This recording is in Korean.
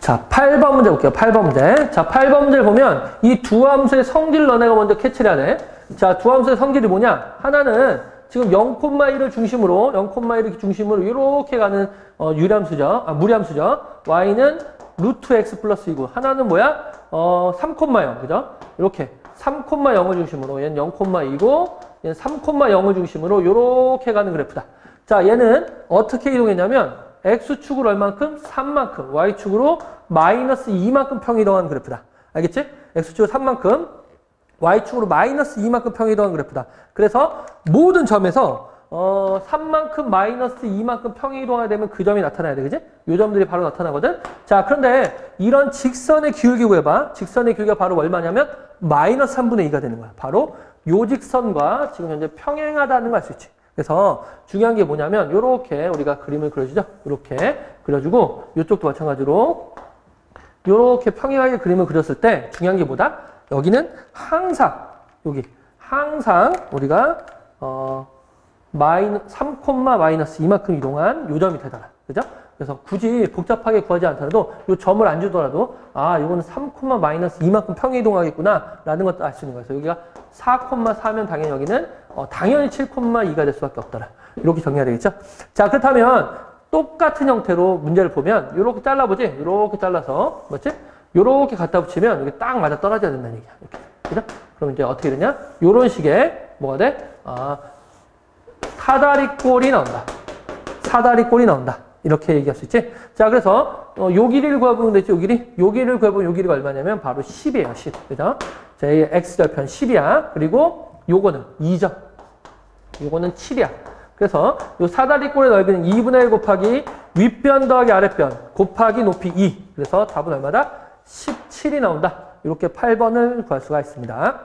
자, 8번 문제 볼게요. 8번 문제. 자, 8번 문제를 보면 이 두 함수의 성질 너네가 먼저 캐치를 하네. 자, 두 함수의 성질이 뭐냐? 하나는 지금 0,1을 중심으로 0,1을 중심으로 이렇게 가는 어, 유리함수죠. 아, 무리함수죠. y는 루트 x 플러스 2고 하나는 뭐야? 어, 3,0 그죠? 이렇게 3,0을 중심으로 얘는 0,2고 얘는 3,0을 중심으로 이렇게 가는 그래프다. 자, 얘는 어떻게 이동했냐면 x축으로 얼만큼? 3만큼, y축으로 마이너스 2만큼 평이동한 그래프다. 알겠지? x축으로 3만큼, y축으로 마이너스 2만큼 평이동한 그래프다. 그래서 모든 점에서 어, 3만큼 마이너스 2만큼 평이동하게 되면 그 점이 나타나야 돼. 그지? 요 점들이 바로 나타나거든? 자, 그런데 이런 직선의 기울기 구해봐. 직선의 기울기가 바로 얼마냐면 마이너스 3분의 2가 되는 거야. 바로 요 직선과 지금 현재 평행하다는 걸 알 수 있지. 그래서 중요한 게 뭐냐면 요렇게 우리가 그림을 그려주죠. 요렇게 그려주고 요쪽도 마찬가지로 요렇게 평행하게 그림을 그렸을 때 중요한 게 뭐다? 여기는 항상 여기 항상 우리가 어 마이너 3, 마이너스 이만큼 이동한 요점이 되더라. 그죠? 그래서 굳이 복잡하게 구하지 않더라도 요 점을 안 주더라도 아, 이거는 3, 마이너스 이만큼 평행 이동하겠구나 라는 것도 알 수 있는 거예요. 여기가 4,4면 당연히 여기는 어, 당연히 7,2가 될 수밖에 없더라. 이렇게 정리해야 되겠죠? 자, 그렇다면 똑같은 형태로 문제를 보면 이렇게 잘라보지? 이렇게 잘라서 뭐지? 이렇게 갖다 붙이면 이게 딱 맞아 떨어져야 된다는 얘기야. 이렇게. 그죠? 그럼 이제 어떻게 되냐? 이런 식의 뭐가 돼? 아, 사다리꼴이 나온다. 사다리꼴이 나온다. 이렇게 얘기할 수 있지? 자, 그래서, 어, 요 길이를 구해보면 되지, 요 길이? 요 길이를 구해보면 요 길이가 얼마냐면 바로 10이에요, 10. 그죠? 자, 이 x절편 10이야. 그리고 요거는 2점. 요거는 7이야. 그래서 요 사다리꼴의 넓이는 2분의 1 곱하기 윗변 더하기 아랫변 곱하기 높이 2. 그래서 답은 얼마다? 17이 나온다. 이렇게 8번을 구할 수가 있습니다.